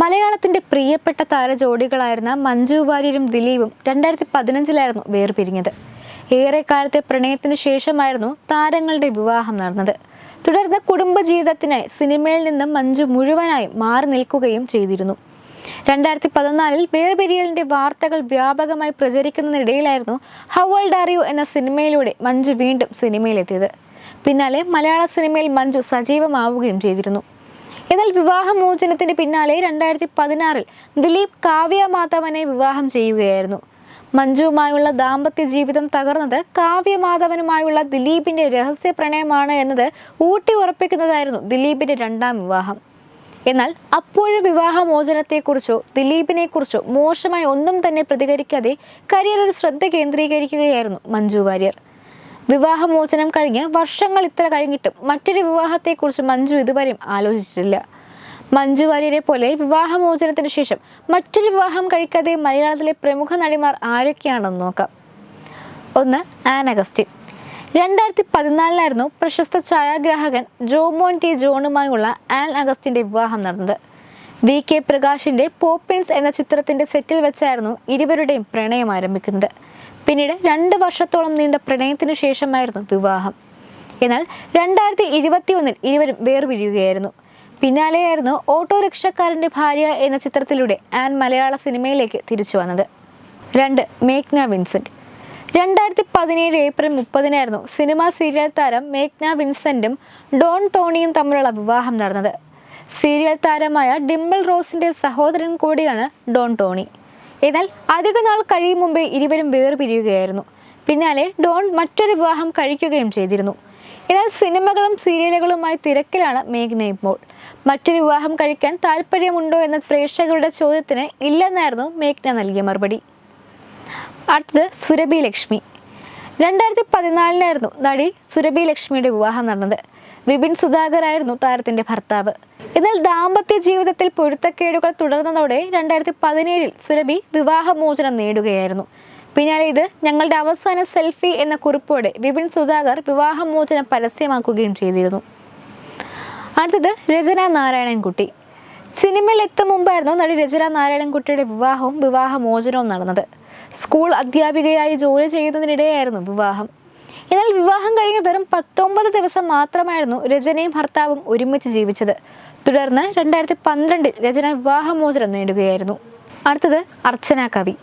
മലയാളത്തിന്റെ പ്രിയപ്പെട്ട താരജോഡികളായിരുന്ന മഞ്ജു വാര്യരും ദിലീപും രണ്ടായിരത്തി പതിനഞ്ചിലായിരുന്നു വേർപിരിഞ്ഞത്. ഏറെക്കാലത്തെ പ്രണയത്തിന് ശേഷമായിരുന്നു താരങ്ങളുടെ വിവാഹം നടന്നത്. തുടർന്ന് കുടുംബജീവിതത്തിനായി സിനിമയിൽ നിന്നും മഞ്ജു മുഴുവനായി മാറി നിൽക്കുകയും ചെയ്തിരുന്നു. രണ്ടായിരത്തി പതിനാലിൽ വേർപിരിയലിന്റെ വാർത്തകൾ വ്യാപകമായി പ്രചരിക്കുന്നതിനിടയിലായിരുന്നു ആർ യു എന്ന സിനിമയിലൂടെ മഞ്ജു വീണ്ടും സിനിമയിലെത്തിയത്. പിന്നാലെ മലയാള സിനിമയിൽ മഞ്ജു സജീവമാവുകയും ചെയ്തിരുന്നു. എന്നാൽ വിവാഹമോചനത്തിന് പിന്നാലെ രണ്ടായിരത്തി പതിനാറിൽ ദിലീപ് കാവ്യ മാധവനെ വിവാഹം ചെയ്യുകയായിരുന്നു. മഞ്ജുവുമായുള്ള ദാമ്പത്യ ജീവിതം തകർന്നത് കാവ്യ മാധവനുമായുള്ള ദിലീപിന്റെ രഹസ്യ പ്രണയമാണ് എന്നത് ഊട്ടി ഉറപ്പിക്കുന്നതായിരുന്നു ദിലീപിന്റെ രണ്ടാം വിവാഹം. എന്നാൽ അപ്പോഴും വിവാഹമോചനത്തെക്കുറിച്ചോ ദിലീപിനെക്കുറിച്ചോ മോശമായി ഒന്നും തന്നെ പ്രതികരിക്കാതെ കരിയറിൽ ശ്രദ്ധ കേന്ദ്രീകരിക്കുകയായിരുന്നു മഞ്ജു വാര്യർ. വിവാഹമോചനം കഴിഞ്ഞ് വർഷങ്ങൾ ഇത്ര കഴിഞ്ഞിട്ടും മറ്റൊരു വിവാഹത്തെക്കുറിച്ച് മഞ്ജു ഇതുവരെയും ആലോചിച്ചിട്ടില്ല. മഞ്ജു വാര്യരെ പോലെ വിവാഹമോചനത്തിന് ശേഷം മറ്റൊരു വിവാഹം കഴിക്കാതെ മലയാളത്തിലെ പ്രമുഖ നടിമാർ ആരൊക്കെയാണെന്ന് നോക്കാം. ഒന്ന് ആൻ അഗസ്റ്റിൻ. രണ്ടായിരത്തി പതിനാലിലായിരുന്നു പ്രശസ്ത ഛായാഗ്രാഹകൻ ജോമോൻ ടി. ജോണുമായുള്ള ആൻ അഗസ്റ്റിന്റെ വിവാഹം നടന്നത്. വി. കെ. പ്രകാശിന്റെ പോപ്പിൻസ് എന്ന ചിത്രത്തിന്റെ സെറ്റിൽ വെച്ചായിരുന്നു ഇരുവരുടെയും പ്രണയം ആരംഭിക്കുന്നത്. പിന്നീട് രണ്ട് വർഷത്തോളം നീണ്ട പ്രണയത്തിനു ശേഷമായിരുന്നു വിവാഹം. എന്നാൽ രണ്ടായിരത്തി ഇരുപത്തിയൊന്നിൽ ഇരുവരും വേർപിരിയുകയായിരുന്നു. പിന്നാലെയായിരുന്നു ഓട്ടോറിക്ഷക്കാരന്റെ ഭാര്യ എന്ന ചിത്രത്തിലൂടെ ആൻ മലയാള സിനിമയിലേക്ക് തിരിച്ചു വന്നത്. രണ്ട് മേഘ്ന വിൻസെന്റ് രണ്ടായിരത്തി പതിനേഴ് ഏപ്രിൽ മുപ്പതിനായിരുന്നു സിനിമാ സീരിയൽ താരം മേഘ്ന വിൻസെന്റും ഡോൺ ടോണിയും തമ്മിലുള്ള വിവാഹം നടന്നത്. സീരിയൽ താരമായ ഡിംബിൾ റോസിന്റെ സഹോദരൻ കൂടിയാണ് ഡോൺ ടോണി. എന്നാൽ അധിക നാൾ കഴിയും മുമ്പേ ഇരുവരും വേർപിരിയുകയായിരുന്നു. പിന്നാലെ ഡോൺ മറ്റൊരു വിവാഹം കഴിക്കുകയും ചെയ്തിരുന്നു. എന്നാൽ സിനിമകളും സീരിയലുകളുമായി തിരക്കിലാണ് മേഘ്ന ഇപ്പോൾ. മറ്റൊരു വിവാഹം കഴിക്കാൻ താല്പര്യമുണ്ടോ എന്ന പ്രേക്ഷകരുടെ ചോദ്യത്തിന് ഇല്ലെന്നായിരുന്നു മേഘ്ന നൽകിയ മറുപടി. അടുത്തത് സുരഭി ലക്ഷ്മി. രണ്ടായിരത്തി പതിനാലിനായിരുന്നു നടി സുരഭി ലക്ഷ്മിയുടെ വിവാഹം നടന്നത്. വിപിൻ സുധാകർ ആയിരുന്നു താരത്തിന്റെ ഭർത്താവ്. എന്നാൽ ദാമ്പത്യ ജീവിതത്തിൽ പൊരുത്തക്കേടുകൾ തുടർന്നതോടെ രണ്ടായിരത്തി പതിനേഴിൽ സുരഭി വിവാഹമോചനം നേടുകയായിരുന്നു. പിന്നാലെ ഇത് ഞങ്ങളുടെ അവസാന സെൽഫി എന്ന കുറിപ്പോടെ വിപിൻ സുധാകർ വിവാഹമോചനം പരസ്യമാക്കുകയും ചെയ്തിരുന്നു. അടുത്തത് രചന നാരായണൻകുട്ടി. സിനിമയിൽ എത്തും മുമ്പായിരുന്നു നടി രചന നാരായണൻകുട്ടിയുടെ വിവാഹവും വിവാഹമോചനവും നടന്നത്. സ്കൂൾ അധ്യാപികയായി ജോലി ചെയ്യുന്നതിനിടെയായിരുന്നു വിവാഹം. എന്നാൽ വിവാഹം കഴിഞ്ഞ് വെറും പത്തൊമ്പത് ദിവസം മാത്രമായിരുന്നു രചനയും ഭർത്താവും ഒരുമിച്ച് ജീവിച്ചത്. തുടർന്ന് രണ്ടായിരത്തി പന്ത്രണ്ടിൽ രചന വിവാഹമോചനം നേടുകയായിരുന്നു. അടുത്തത് അർച്ചന കവി.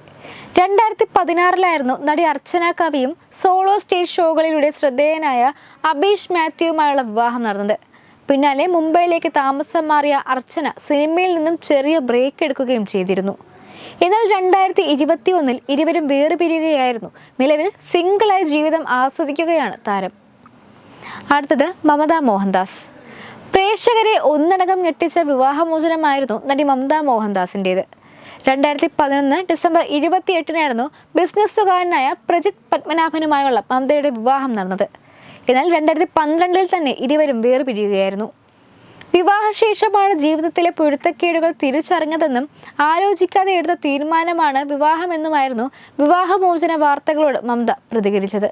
രണ്ടായിരത്തി പതിനാറിലായിരുന്നു നടി അർച്ചന കവിയും സോളോ സ്റ്റേജ് ഷോകളിലൂടെ ശ്രദ്ധേയനായ അബീഷ് മാത്യുവുമായുള്ള വിവാഹം നടന്നത്. പിന്നാലെ മുംബൈയിലേക്ക് താമസം മാറിയ അർച്ചന സിനിമയിൽ നിന്നും ചെറിയ ബ്രേക്ക് എടുക്കുകയും ചെയ്തിരുന്നു. എന്നാൽ രണ്ടായിരത്തി ഇരുപത്തി ഒന്നിൽ ഇരുവരും വേർപിരിയുകയായിരുന്നു. നിലവിൽ സിംഗിളായി ജീവിതം ആസ്വദിക്കുകയാണ് താരം. അടുത്തത് മമതാ മോഹൻദാസ്. പ്രേക്ഷകരെ ഒന്നടങ്കം ഞെട്ടിച്ച വിവാഹമോചനമായിരുന്നു നടി മമത മോഹൻദാസിന്റേത് രണ്ടായിരത്തി പതിനൊന്ന് ഡിസംബർ ഇരുപത്തിയെട്ടിനായിരുന്നു ബിസിനസ്സുകാരനായ പ്രജിത് പത്മനാഭനുമായുള്ള മമതയുടെ വിവാഹം നടന്നത്. എന്നാൽ രണ്ടായിരത്തി പന്ത്രണ്ടിൽ തന്നെ ഇരുവരും വേർപിരിയുകയായിരുന്നു. വിവാഹശേഷമാണ് ജീവിതത്തിലെ പൊരുത്തക്കേടുകൾ തിരിച്ചറിഞ്ഞതെന്നും ആലോചിക്കാതെ എടുത്ത തീരുമാനമാണ് വിവാഹമെന്നുമായിരുന്നു വിവാഹമോചന വാർത്തകളോട് മമത പ്രതികരിച്ചത്.